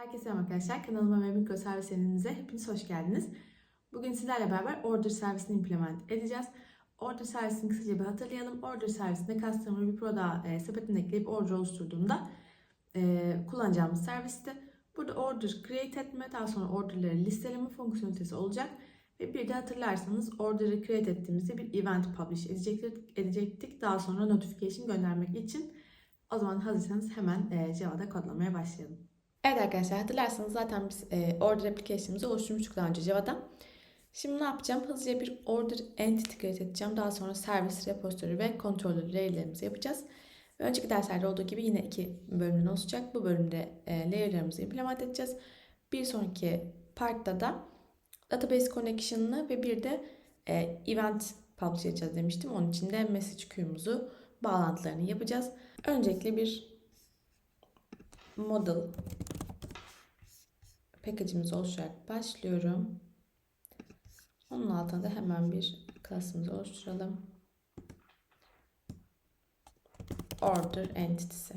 Herkese merhaba arkadaşlar. Kanalıma ve mikro servislerimize hepiniz hoş geldiniz. Bugün sizlerle beraber order servisini implement edeceğiz. Order servisini kısaca bir hatırlayalım. Order servisinde customer bir product e, sepetine ekleyip order oluşturduğunda e, kullanacağımız servisti. Burada order create etme, daha sonra orderları listeleme fonksiyonelitesi olacak. Ve bir de hatırlarsanız order'ı create ettiğimizde bir event publish edecektik. Daha sonra notification göndermek için. O zaman hazırsanız hemen e, Java'da kodlamaya başlayalım. Evet arkadaşlar hatırlarsanız zaten biz e, order application'ımızı oluşturmuştuk daha önce Java'da. Şimdi ne yapacağım? Hızlıca bir order entity create edeceğim. Daha sonra servis, repository ve controller layer'larımızı yapacağız. Önceki derslerde olduğu gibi yine iki bölümden oluşacak. Bu bölümde e, layer'larımızı implement edeceğiz. Bir sonraki part'ta da database connection'ını ve bir de e, event publish edeceğiz demiştim. Onun için de message queue'muzu bağlantılarını yapacağız. Öncelikle bir model package'imizi oluşturarak başlıyorum. Onun altına da hemen bir class'ımızı oluşturalım. Order entity'si.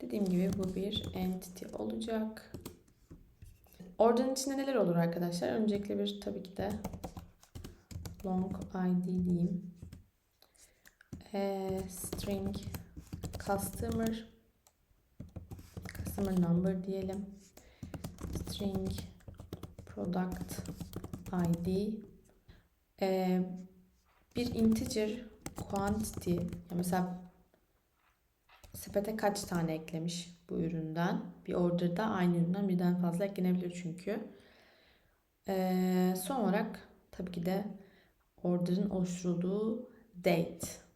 Dediğim gibi bu bir entity olacak. Order'ın içinde neler olur arkadaşlar? Öncelikle bir tabii ki de long id diyeyim. E, string customer customer number diyelim. String product id e, bir integer quantity yani mesela sepete kaç tane eklemiş bu üründen bir orderda aynı üründen birden fazla eklenebilir çünkü. E, son olarak tabii ki de order'ın oluşturulduğu date.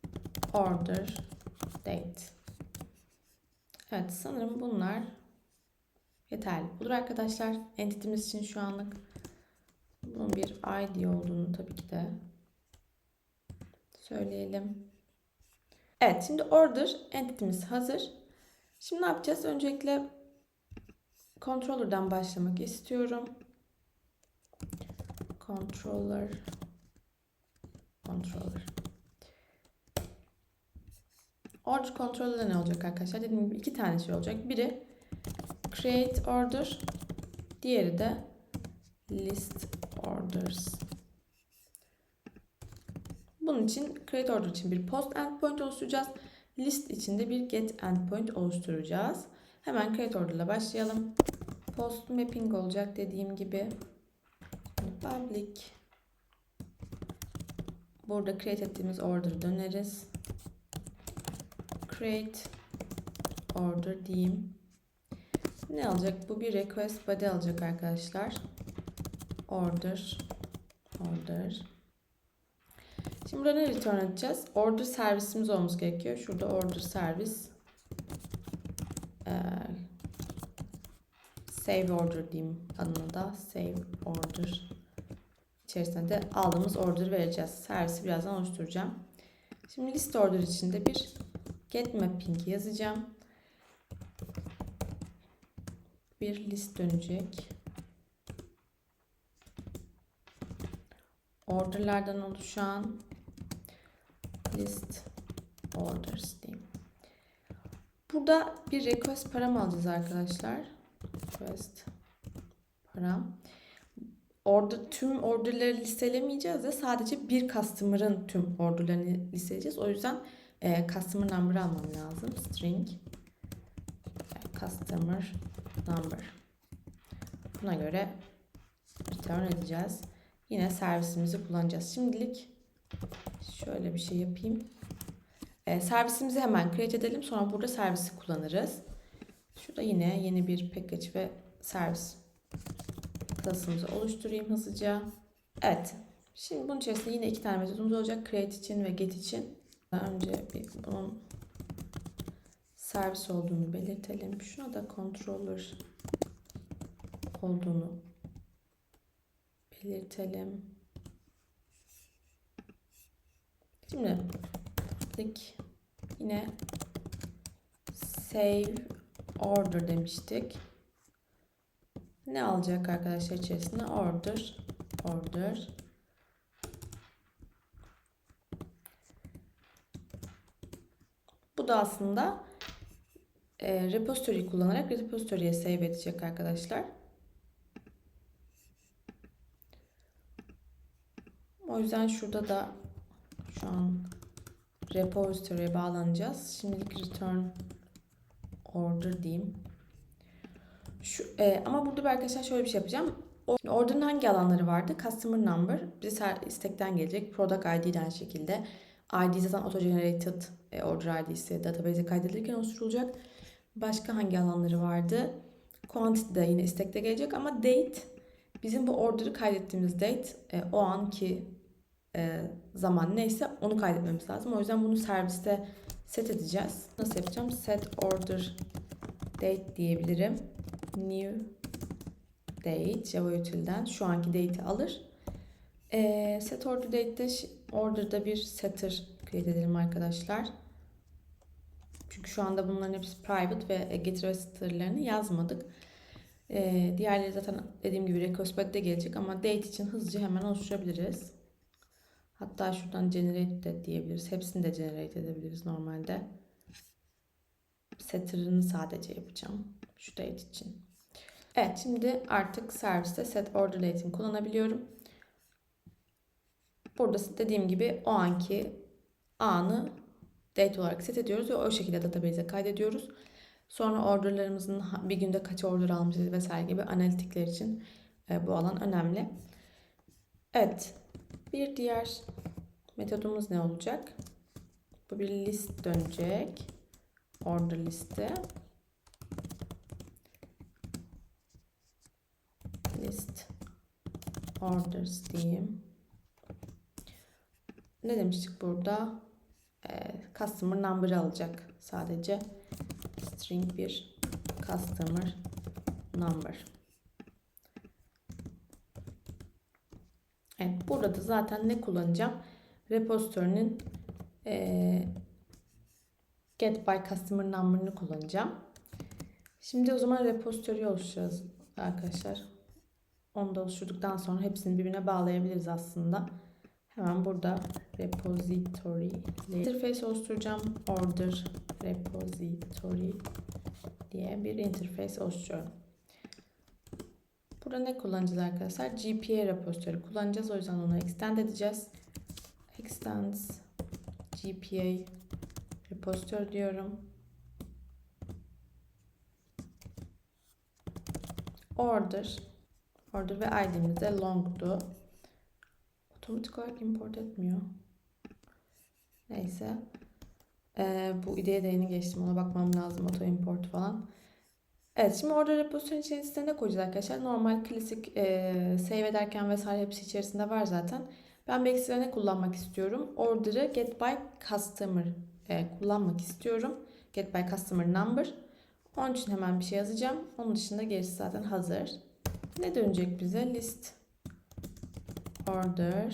Order date. Evet sanırım bunlar yeterli olur arkadaşlar. Entity'miz için şu anlık bunun bir ID olduğunu tabii ki de söyleyelim. Evet şimdi order entity'miz hazır. Şimdi ne yapacağız? Öncelikle controller'dan başlamak istiyorum. Controller controller. Order controller'da ne olacak arkadaşlar? Dediğim gibi iki tane şey olacak. Biri create order, diğeri de list orders. Bunun için create order için bir post endpoint oluşturacağız. List için de bir get endpoint oluşturacağız. Hemen create order ile başlayalım. Post mapping olacak dediğim gibi. Public Burada create ettiğimiz order'ı döneriz. Create order diyeyim. Ne alacak? Bu bir request body alacak arkadaşlar. Order order. Şimdi burada ne return edeceğiz? Order servisimiz olması gerekiyor. Şurada order servis. Ee, save order diyeyim adına da. Save order içerisine de aldığımız order vereceğiz. Servisi birazdan oluşturacağım. Şimdi list order içinde bir get mapping yazacağım. Bir list dönecek. Orderlardan oluşan list orders diyeyim. Burada bir request param alacağız arkadaşlar. Request param orada tüm orderleri listelemeyeceğiz de sadece bir customer'ın tüm orderlerini listeleyeceğiz. O yüzden e, customer number almam lazım. String customer number. Buna göre return edeceğiz. Yine servisimizi kullanacağız. Şimdilik şöyle bir şey yapayım. E, servisimizi hemen create edelim. Sonra burada servisi kullanırız. Şurada yine yeni bir package ve servis klasımızı oluşturayım hızlıca. Evet. Şimdi bunun içerisinde yine iki tane metodumuz olacak. Create için ve get için. Önce bir bunun servis olduğunu belirtelim. Şuna da controller olduğunu belirtelim. Şimdi dik yine save order demiştik. Ne alacak arkadaşlar içerisinde? Order. Order. Da aslında e, repository kullanarak repository'e save edecek arkadaşlar. O yüzden şurada da şu an repository'e bağlanacağız. Şimdilik return order diyeyim. Şu, e, ama burada bir arkadaşlar şöyle bir şey yapacağım. Order'ın hangi alanları vardı? Customer number bize istekten gelecek. Product ID aynı şekilde. ID zaten auto generated e, order ID'si database'e kaydedilirken oluşturulacak. Başka hangi alanları vardı? Quantity de yine istekte gelecek ama date bizim bu order'ı kaydettiğimiz date e, o anki e, zaman neyse onu kaydetmemiz lazım. O yüzden bunu serviste set edeceğiz. Nasıl yapacağım? Set order date diyebilirim. New date Java util'den şu anki date'i alır. E, set order date'de order'da bir setter create arkadaşlar. Çünkü şu anda bunların hepsi private ve getir ve setter'larını yazmadık. E, diğerleri zaten dediğim gibi retrospect'te gelecek ama date için hızlıca hemen oluşturabiliriz. Hatta şuradan generate de diyebiliriz. Hepsini de generate edebiliriz normalde. Setter'ını sadece yapacağım. Şu date için. Evet şimdi artık serviste set order date'ini kullanabiliyorum. Burada dediğim gibi o anki anı date olarak set ediyoruz ve o şekilde database'e kaydediyoruz. Sonra orderlarımızın bir günde kaç order almışız vesaire gibi analitikler için e, bu alan önemli. Evet. Bir diğer metodumuz ne olacak? Bu bir list dönecek. Order listi. List orders diyeyim. Ne demiştik burada? Ee, customer number alacak sadece. String bir customer number. Evet, burada da zaten ne kullanacağım? Repository'nin e, get by customer number'ını kullanacağım. Şimdi o zaman repository oluşturacağız arkadaşlar. Onu da oluşturduktan sonra hepsini birbirine bağlayabiliriz aslında. Hemen burada repository interface oluşturacağım. Order repository diye bir interface oluşturuyorum. Burada ne kullanacağız arkadaşlar? GPA repository kullanacağız. O yüzden onu extend edeceğiz. Extends GPA repository diyorum. Order order ve ID'miz de long'du. Otomatik olarak import etmiyor. Neyse. Ee, bu ideye de yeni geçtim. Ona bakmam lazım. Auto import falan. Evet şimdi orada repozisyon içerisinde ne koyacağız arkadaşlar? Normal klasik e, save ederken vesaire hepsi içerisinde var zaten. Ben bir ekstra ne kullanmak istiyorum? Order'ı get by customer e, kullanmak istiyorum. Get by customer number. Onun için hemen bir şey yazacağım. Onun dışında gerisi zaten hazır. Ne dönecek bize? List order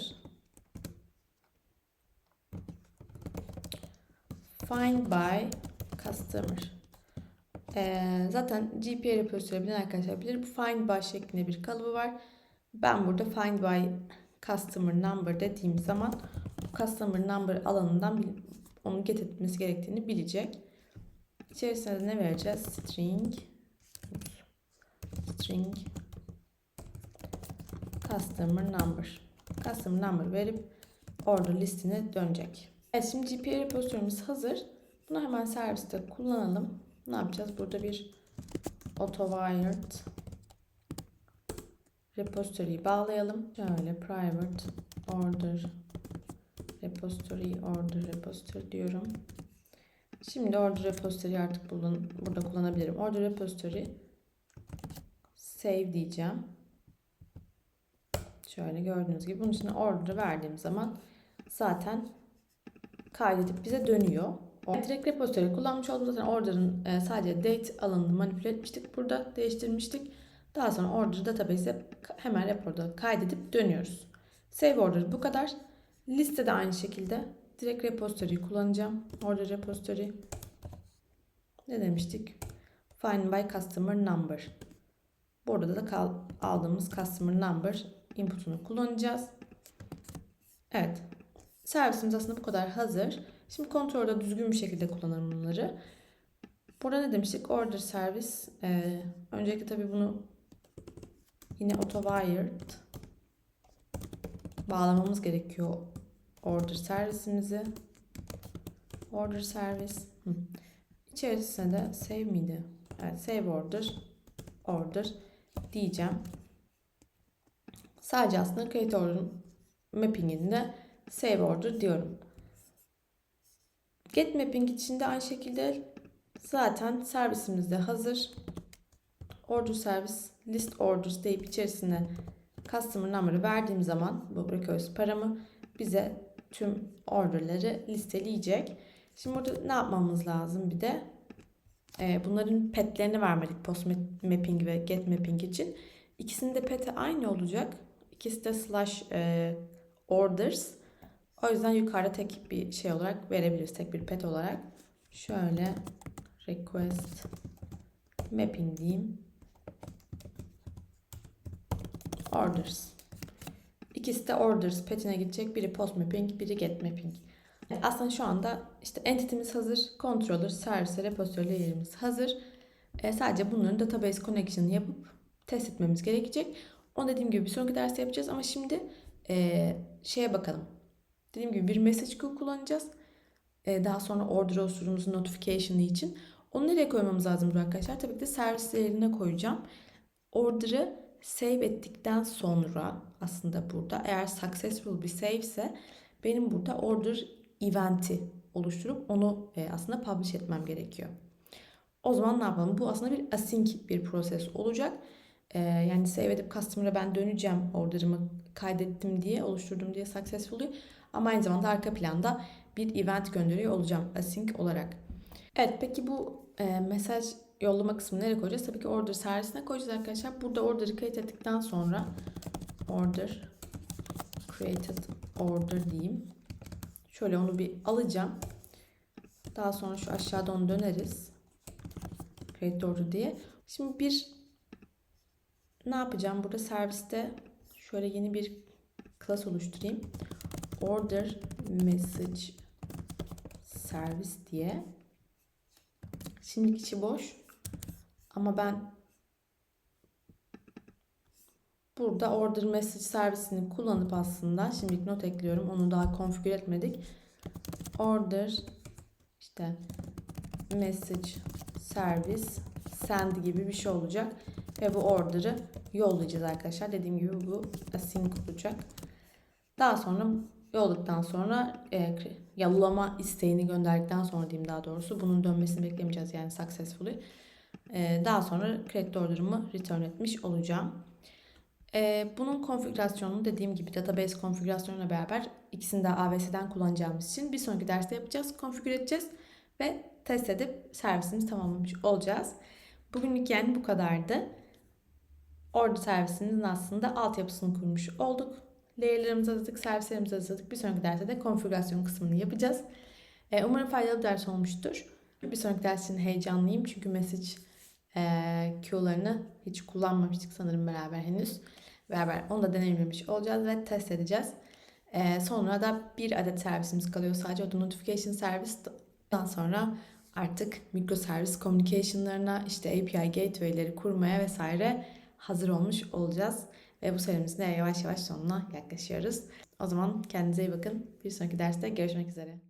find by customer. Ee, zaten GPA repository bilen arkadaşlar bilir. Bu find by şeklinde bir kalıbı var. Ben burada find by customer number dediğim zaman customer number alanından onu get etmesi gerektiğini bilecek. İçerisine de ne vereceğiz? String string customer number. Customer number verip order listine dönecek. Evet şimdi GPA repository'miz hazır. Bunu hemen serviste kullanalım. Ne yapacağız? Burada bir auto-wired repository'yi bağlayalım. Şöyle private order repository order repository diyorum. Şimdi order repository artık bulun, burada kullanabilirim. Order repository save diyeceğim. Şöyle gördüğünüz gibi bunun için order verdiğim zaman zaten kaydedip bize dönüyor. Direkt repository kullanmış oldum. Zaten order'ın e, sadece date alanını manipüle etmiştik. Burada değiştirmiştik. Daha sonra order database'e hemen raporda kaydedip dönüyoruz. Save order bu kadar. Liste de aynı şekilde. Direkt repository kullanacağım. Order repository. Ne demiştik? Find by customer number. Burada da aldığımız customer number input'unu kullanacağız. Evet. servisimiz aslında bu kadar hazır. Şimdi kontrolde düzgün bir şekilde kullanalım bunları. Burada ne demiştik? Order servis. Ee, öncelikle tabii bunu yine auto-wired bağlamamız gerekiyor order servisimizi. Order servis. Hı. İçerisine de save miydi? Evet save order. Order diyeceğim. Sadece aslında create order mapping'inde save order diyorum. Get mapping için de aynı şekilde zaten servisimiz de hazır. Order servis list orders deyip içerisine customer number'ı verdiğim zaman bu recursive paramı bize tüm orderları listeleyecek. Şimdi burada ne yapmamız lazım bir de? Ee, bunların petlerini vermedik post mapping ve get mapping için. İkisinin de peti aynı olacak. İkisi de slash e, orders. O yüzden yukarıda tek bir şey olarak verebiliriz. Tek bir pet olarak. Şöyle request mapping diyeyim. Orders. İkisi de orders petine gidecek. Biri post mapping, biri get mapping. Aslında şu anda işte entity'miz hazır. Controller, servis, repository hazır. E, sadece bunların database connection yapıp test etmemiz gerekecek. Onu dediğim gibi bir sonraki derste yapacağız ama şimdi e, şeye bakalım. Dediğim gibi bir message queue kullanacağız. E, daha sonra order unsurumuzun notification'ı için. Onu nereye koymamız lazım arkadaşlar? Tabii ki de servislerine koyacağım. Order'ı save ettikten sonra aslında burada eğer successful bir save ise benim burada order event'i oluşturup onu e, aslında publish etmem gerekiyor. O zaman ne yapalım? Bu aslında bir async bir proses olacak. E, yani save edip customer'a ben döneceğim order'ımı kaydettim diye, oluşturdum diye successful'ü. Ama aynı zamanda arka planda bir event gönderiyor olacağım async olarak. Evet peki bu e, mesaj yollama kısmını nereye koyacağız? Tabii ki order servisine koyacağız arkadaşlar. Burada order'ı kayıt ettikten sonra order created order diyeyim. Şöyle onu bir alacağım. Daha sonra şu aşağıda onu döneriz. Create order diye. Şimdi bir ne yapacağım? Burada serviste şöyle yeni bir class oluşturayım. Order message servis diye. Şimdilik içi boş. Ama ben burada order message servisini kullanıp aslında şimdilik not ekliyorum. Onu daha konfigür etmedik. Order işte message service send gibi bir şey olacak. Ve bu order'ı yollayacağız arkadaşlar. Dediğim gibi bu async olacak. Daha sonra yolladıktan sonra e, yollama isteğini gönderdikten sonra diyeyim daha doğrusu bunun dönmesini beklemeyeceğiz yani successfully. E, daha sonra create order'ımı return etmiş olacağım. E, bunun konfigürasyonunu dediğim gibi database konfigürasyonuyla beraber ikisini de AWS'den kullanacağımız için bir sonraki derste yapacağız. Konfigür edeceğiz ve test edip servisimizi tamamlamış olacağız. Bugünlük yani bu kadardı. Order servisinin aslında altyapısını kurmuş olduk. Layer'larımızı hazırladık, servislerimizi hazırladık. Bir sonraki derste de konfigürasyon kısmını yapacağız. Ee, umarım faydalı ders olmuştur. Bir sonraki ders için heyecanlıyım çünkü message e, hiç kullanmamıştık sanırım beraber henüz. Beraber onu da deneyimlemiş olacağız ve test edeceğiz. Ee, sonra da bir adet servisimiz kalıyor sadece o da notification servis. Daha sonra artık mikroservis communication'larına işte API gateway'leri kurmaya vesaire hazır olmuş olacağız. Ve bu serimizin de yavaş yavaş sonuna yaklaşıyoruz. O zaman kendinize iyi bakın. Bir sonraki derste görüşmek üzere.